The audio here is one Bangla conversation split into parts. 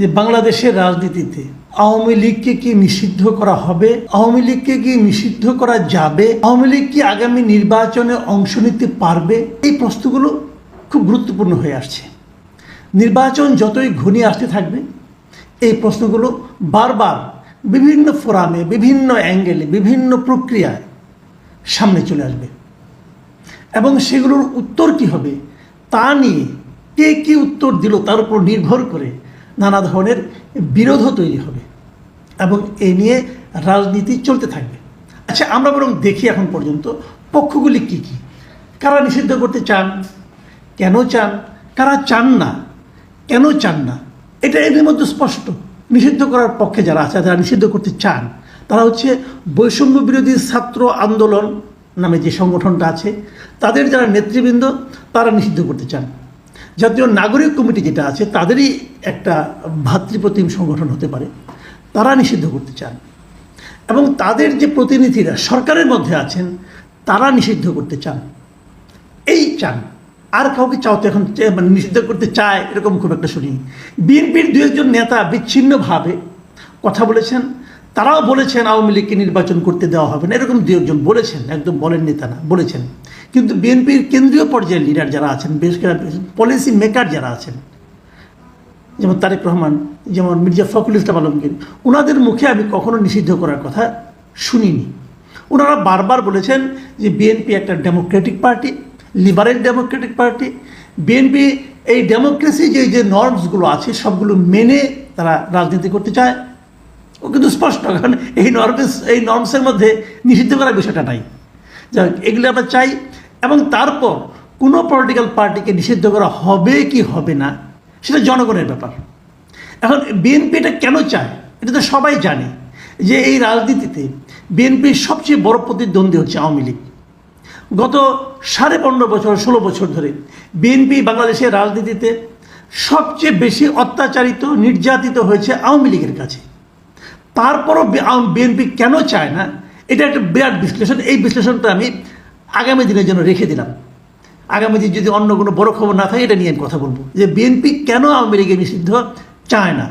যে বাংলাদেশের রাজনীতিতে আওয়ামী লীগকে কি নিষিদ্ধ করা হবে? আওয়ামী লীগকে কি নিষিদ্ধ করা যাবে? আওয়ামী লীগ কি আগামী নির্বাচনে অংশ নিতে পারবে? এই প্রশ্নগুলো খুব গুরুত্বপূর্ণ হয়ে আসছে। নির্বাচন যতই ঘনিয়ে আসতে থাকবে, এই প্রশ্নগুলো বারবার বিভিন্ন ফোরামে, বিভিন্ন অ্যাঙ্গেলে, বিভিন্ন প্রক্রিয়ায় সামনে চলে আসবে। এবং সেগুলোর উত্তর কি হবে তা নিয়ে কে কী উত্তর দিল তার উপর নির্ভর করে নানা ধরনের বিরোধও তৈরি হবে এবং এ নিয়ে রাজনীতি চলতে থাকবে। আচ্ছা আমরা বরং দেখি এখন পর্যন্ত পক্ষগুলি কি কি? কারা নিষিদ্ধ করতে চান? কেন চান? কারা চান না? কেন চান না? এটা এদের মধ্যে স্পষ্ট। নিষিদ্ধ করার পক্ষে যারা আছে, যারা নিষিদ্ধ করতে চান, তারা হচ্ছে বৈষম্য বিরোধী ছাত্র আন্দোলন নামে যে সংগঠনটা আছে, তাদের যারা নেতৃবৃন্দ, তারা নিষিদ্ধ করতে চান। জাতীয় নাগরিক কমিটি যেটা আছে, তাদেরই একটা ভাতৃপ্রতিম সংগঠন হতে পারে। তারা নিষিদ্ধ করতে চান। এবং তাদের যে প্রতিনিধিরা সরকারের মধ্যে আছেন, তারা নিষিদ্ধ করতে চান। এই চান। আর কাউকে চাও তো এখন মানে নিষিদ্ধ করতে চায়, এরকম খুব একটা শুনি। বিএনপির দু একজন নেতা বিচ্ছিন্নভাবে কথা বলেছেন। তারাও বলেছেন আওয়ামী লীগকে নির্বাচন করতে দেওয়া হবে না। এরকম দু একজন বলেছেন, একদম বলেন নেতা না, বলেছেন। কিন্তু বিএনপির কেন্দ্রীয় পর্যায়ের লিডার যারা আছেন বেশ পলিসি মেকার যারা আছেন, যেমন তারেক রহমান, যেমন মির্জা ফখরুল ইসলাম আলমগীর ওনাদের মুখে আমি কখনো নিষিদ্ধ করার কথা শুনিনি। ওনারা বারবার বলেছেন যে বিএনপি একটা democratic party liberal democratic party BNP এই ডেমোক্রেসি যে যে নর্মসগুলো আছে, সবগুলো মেনে তারা রাজনীতি করতে চায়। ও কিন্তু স্পষ্ট, কারণ এই নর্মস এই নর্মসের মধ্যে নিষিদ্ধ করার বিষয়টা নাই। যাই এগুলো আমরা চাই এবং তারপর কোনো পলিটিক্যাল পার্টিকে নিষিদ্ধ করা হবে কি হবে না, সেটা জনগণের ব্যাপার। এখন বিএনপি এটা কেন চায়? এটা তো সবাই জানে যে এই রাজনীতিতে বিএনপির সবচেয়ে বড় প্রতিদ্বন্দ্বী হচ্ছে আওয়ামী লীগ। গত সাড়ে পনেরো বছর, ষোলো বছর ধরে বিএনপি বাংলাদেশের রাজনীতিতে সবচেয়ে বেশি অত্যাচারিত, নির্যাতিত হয়েছে আওয়ামী লীগের কাছে। তারপরও বিএনপি কেন চায় না? এটা একটা বিরাট বিশ্লেষণ। এই বিশ্লেষণটা আমি আগামী দিনের জন্য রেখে দিলাম। আগামী দিন যদি অন্য কোনো বড় খবর না থাকে, এটা নিয়ে আমি কথা বলব। যে বিএনপি কেন আওয়ামী লীগের নিষিদ্ধ, চায় না।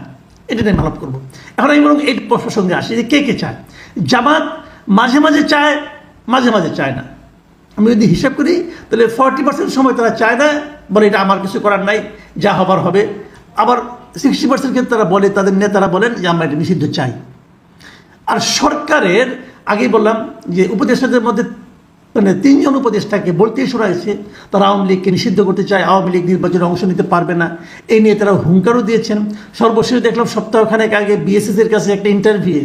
এটা নিয়ে আলাপ করব। এখন আমি বরং এই প্রসঙ্গে আসি যে কে কে চায়। জামাত মাঝে মাঝে চায়, মাঝে মাঝে চায় না। আমি যদি হিসাব করি, তাহলে ফর্টি পার্সেন্ট সময় তারা চায় না, বলে এটা আমার কিছু করার নাই, যা হবার হবে। আবার সিক্সটি পার্সেন্ট ক্ষেত্রে তারা বলে, তাদের নেতারা বলেন যে আমরা এটা নিষিদ্ধ চাই। আর সরকারের, আগেই বললাম যে উপদেষ্টাদের মধ্যে মানে তিনজন উপদেষ্টাকে বলতেই শোনা হয়েছে, তারা আওয়ামী লীগকে নিষিদ্ধ করতে চায়, আওয়ামী লীগ নির্বাচনে অংশ নিতে পারবে না। এই নিয়ে তারা হুঙ্কারও দিয়েছেন। সর্বশেষ দেখলাম সপ্তাহখানেক আগে বিএসএস এর কাছে একটা ইন্টারভিউ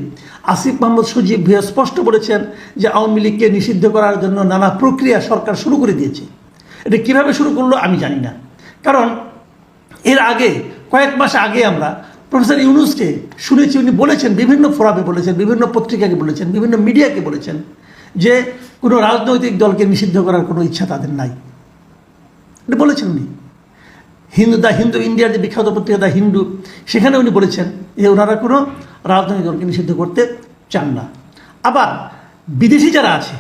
আসিফ মোহাম্মদ সজীব ভুয়া স্পষ্ট বলেছেন যে আওয়ামী লীগকে নিষিদ্ধ করার জন্য নানা প্রক্রিয়া সরকার শুরু করে দিয়েছে। এটা কীভাবে শুরু করল আমি জানি না। কারণ এর আগে, কয়েক মাস আগে আমরা প্রফেসর ইউনুসকে শুনেছি, উনি বলেছেন, বিভিন্ন ফোরামে বলেছেন, বিভিন্ন পত্রিকাকে বলেছেন, বিভিন্ন মিডিয়াকে বলেছেন যে কোনো রাজনৈতিক দলকে নিষিদ্ধ করার কোনো ইচ্ছা তাদের নাই। এটা বলেছেন উনি। হিন্দু দা হিন্দু ইন্ডিয়ার যে বিখ্যাত পত্রিকা দা হিন্দু সেখানে উনি বলেছেন যে ওনারা কোনো রাজনৈতিক দলকে নিষিদ্ধ করতে চান না। আবার বিদেশি যারা আছে,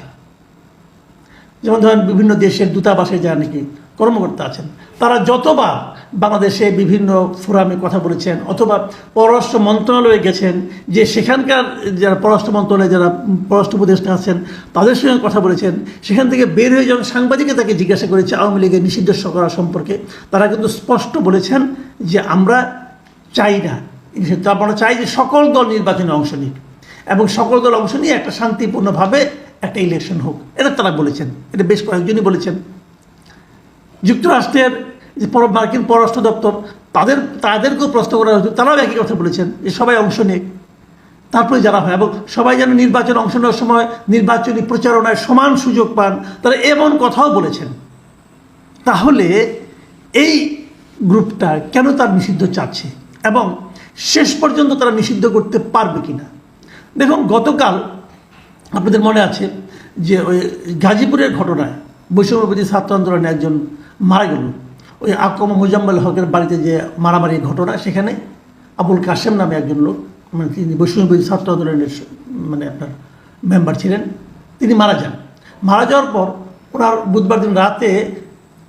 যেমন ধরেন বিভিন্ন দেশের দূতাবাসে যারা নাকি কর্মকর্তা আছেন। তারা যতবার বাংলাদেশে বিভিন্ন ফোরামে কথা বলেছেন, অথবা পররাষ্ট্র মন্ত্রণালয়ে গেছেন, যে সেখানকার যারা পররাষ্ট্র মন্ত্রণালয়ে যারা পররাষ্ট্র উপদেষ্টা আছেন, তাদের সঙ্গে কথা বলেছেন। সেখান থেকে বের হয়ে যখন সাংবাদিকে তাকে জিজ্ঞাসা করেছে আওয়ামী লীগের নিষিদ্ধ করা সম্পর্কে, তারা কিন্তু স্পষ্ট বলেছেন যে আমরা চাই না। আমরা চাই যে সকল দল নির্বাচনে অংশ নিক। এবং সকল দল অংশ নিয়ে একটা শান্তিপূর্ণভাবে একটা ইলেকশন হোক। এটা তারা বলেছেন। এটা বেশ কয়েকজনই বলেছেন। যুক্তরাষ্ট্রের যে মার্কিন পররাষ্ট্র দপ্তর, তাদের তাদেরকেও প্রশ্ন করা হয়েছে তারাও একই কথা বলেছেন যে সবাই অংশ নেক। তারপরে যারা হয়, এবং সবাই যেন নির্বাচন অংশ নেওয়ার সময় নির্বাচনী প্রচারণায় সমান সুযোগ পান, তারা এমন কথাও বলেছেন। তাহলে এই গ্রুপটা কেন তার নিষিদ্ধ চাচ্ছে? এবং শেষ পর্যন্ত তারা নিষিদ্ধ করতে পারবে কিনা? দেখুন, গতকাল আপনাদের মনে আছে যে ওই গাজীপুরের ঘটনায় বৈষম্যবাদী ছাত্র আন্দোলনে একজন মারা গেল। ওই আকম মুজাম্মেল হকের বাড়িতে যে মারামারির ঘটনা, সেখানে আবুল কাশেম নামে একজন লোক মানে তিনি বৈষম্যবাদী ছাত্র আন্দোলনের মানে আপনার মেম্বার ছিলেন, তিনি মারা যান। মারা যাওয়ার পর ওনার বুধবার দিন রাতে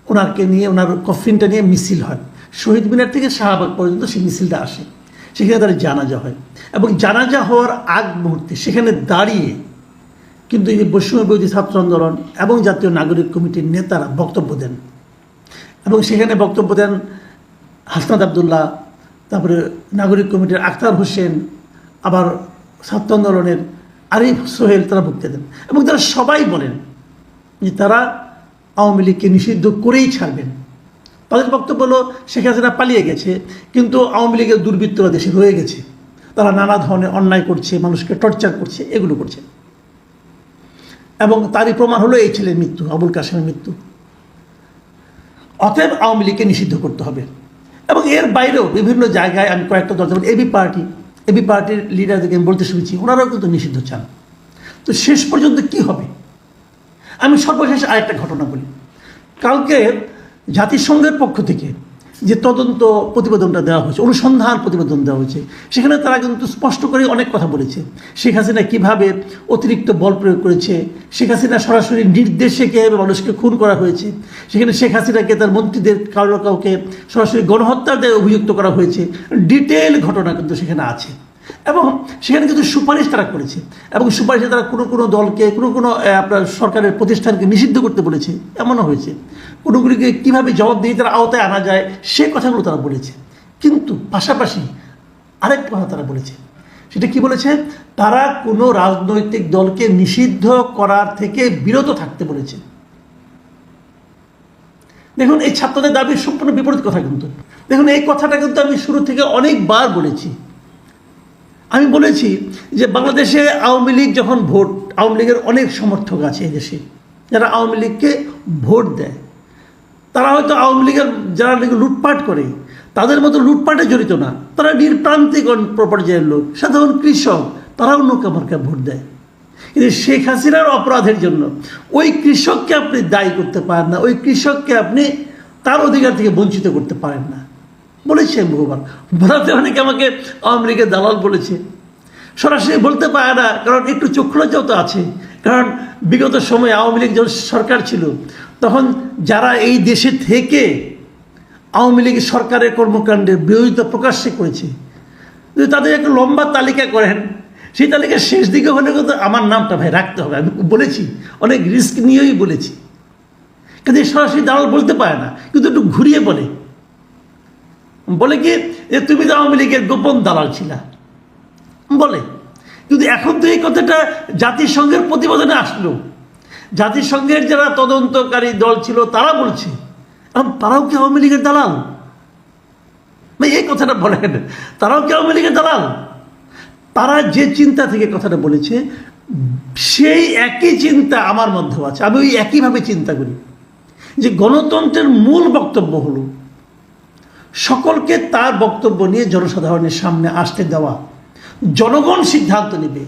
ওনাকে নিয়ে, ওনার কফিনটা নিয়ে মিছিল হয়। শহীদ মিনার থেকে শাহবাগ পর্যন্ত সেই মিছিলটা আসে। সেখানে তার জানাজা হয় এবং জানাজা হওয়ার আগ মুহূর্তে সেখানে দাঁড়িয়ে কিন্তু এই যে বৈষম্য বিরোধী ছাত্র আন্দোলন এবং জাতীয় নাগরিক কমিটির নেতারা বক্তব্য দেন। এবং সেখানে বক্তব্য দেন হাসনাদ আবদুল্লাহ, তারপরে নাগরিক কমিটির আখতার হোসেন, আবার ছাত্র আন্দোলনের আরিফ সোহেল তারা বক্তব্য দেন। এবং তারা সবাই বলেন যে তারা আওয়ামী লীগকে নিষিদ্ধ করেই ছাড়বেন। তাদের বক্তব্য হলো, শেখ হাসিনা পালিয়ে গেছে, কিন্তু আওয়ামী লীগের দুর্বৃত্তরা দেশে রয়ে গেছে। তারা নানা ধরনের অন্যায় করছে, মানুষকে টর্চার করছে, এগুলো করছে। এবং তারই প্রমাণ হলো এই ছেলের মৃত্যু, আবুল কাসেমের মৃত্যু। অতএব আওয়ামী লীগকে নিষিদ্ধ করতে হবে। এবং এর বাইরেও বিভিন্ন জায়গায় আমি কয়েকটা যেমন এবি পার্টি এবি পার্টির লিডারদেরকে আমি বলতে শুনেছি, ওনারাও কিন্তু নিষিদ্ধ চান। তো শেষ পর্যন্ত কি হবে? আমি সর্বশেষ আরেকটা ঘটনা বলি। কালকে জাতিসংঘের পক্ষ থেকে যে তদন্ত প্রতিবেদনটা দেওয়া হয়েছে, অনুসন্ধান প্রতিবেদন দেওয়া হয়েছে। সেখানে তারা কিন্তু স্পষ্ট করে অনেক কথা বলেছে। শেখ হাসিনা কীভাবে অতিরিক্ত বল প্রয়োগ করেছে, শেখ হাসিনা সরাসরি নির্দেশে কীভাবে মানুষকে খুন করা হয়েছে, সেখানে শেখ হাসিনাকে তার মন্ত্রীদের কারও কাউকে সরাসরি গণহত্যার দায়ে অভিযুক্ত করা হয়েছে। ডিটেল ঘটনা কিন্তু সেখানে আছে। এবং সেখানে কিন্তু সুপারিশ তারা করেছে। এবং সুপারিশে তারা কোনো কোনো দলকে, কোনো কোনো আপনার সরকারের প্রতিষ্ঠানকে নিষিদ্ধ করতে বলেছে। এমনও হয়েছে। কোনোগুলিকে কীভাবে জবাবদিহি তারা আওতায় আনা যায়, সে কথাগুলো তারা বলেছে। কিন্তু পাশাপাশি আরেক কথা তারা বলেছে। সেটা কি বলেছে? তারা কোনো রাজনৈতিক দলকে নিষিদ্ধ করার থেকে বিরত থাকতে বলেছে। দেখুন, এই ছাত্রদের দাবি সম্পূর্ণ বিপরীত কথা কিন্তু। দেখুন, এই কথাটা কিন্তু আমি শুরু থেকে অনেকবার বলেছি। আমি বলেছি যে বাংলাদেশে আওয়ামী লীগ যখন ভোট, আওয়ামী লীগের অনেক সমর্থক আছে এই দেশে। যারা আওয়ামী লীগকে ভোট দেয়। তারা হয়তো আওয়ামী লীগের যারা লুটপাট করে, তাদের মতো লুটপাটে জড়িত না। তারা নির্প্রান্তিক পর্যায়ের লোক, সাধারণ কৃষক, তারাও নৌকা মার্কা ভোট দেয়। কিন্তু শেখ হাসিনার অপরাধের জন্য ওই কৃষককে আপনি দায়ী করতে পারেন না, ওই কৃষককে আপনি তার অধিকার থেকে বঞ্চিত করতে পারেন না। বলেছি বহুবার। বলাতে অনেকে আমাকে আওয়ামী লীগের দালাল বলেছে। সরাসরি বলতে পারে না, কারণ একটু চক্ষুলজ্জাও তো আছে কারণ বিগত সময়ে আওয়ামী লীগ যখন সরকার ছিল, তখন যারা এই দেশে থেকে আওয়ামী লীগের সরকারের কর্মকাণ্ডে বিরোধিতা প্রকাশ্যে করেছে, যদি তাদের একটা লম্বা তালিকা করেন, সেই তালিকার শেষ দিকে হলে কিন্তু আমার নামটা ভাই রাখতে হবে। আমি বলেছি, অনেক রিস্ক নিয়েই বলেছি। কিন্তু সরাসরি দালাল বলতে পারে না, কিন্তু একটু ঘুরিয়ে বলে। বলে কি, যে তুমি তো আওয়ামী লীগের গোপন দালাল ছিলা। বলে। কিন্তু এখন তো এই কথাটা জাতিসংঘের প্রতিবেদনে আসলো। জাতিসংঘের যারা তদন্তকারী দল ছিল, তারা বলছে তারাও কি আওয়ামী লীগের দালাল? এই কথাটা বলেন, তারাও কি আওয়ামী লীগের দালাল? তারা যে চিন্তা থেকে কথাটা বলেছে, সেই একই চিন্তা আমার মধ্যেও আছে। আমি ওই একইভাবে চিন্তা করি যে গণতন্ত্রের মূল বক্তব্য হলো, সকলকে তার বক্তব্য নিয়ে জনসাধারণের সামনে আসতে দেওয়া। জনগণ সিদ্ধান্ত নেবে।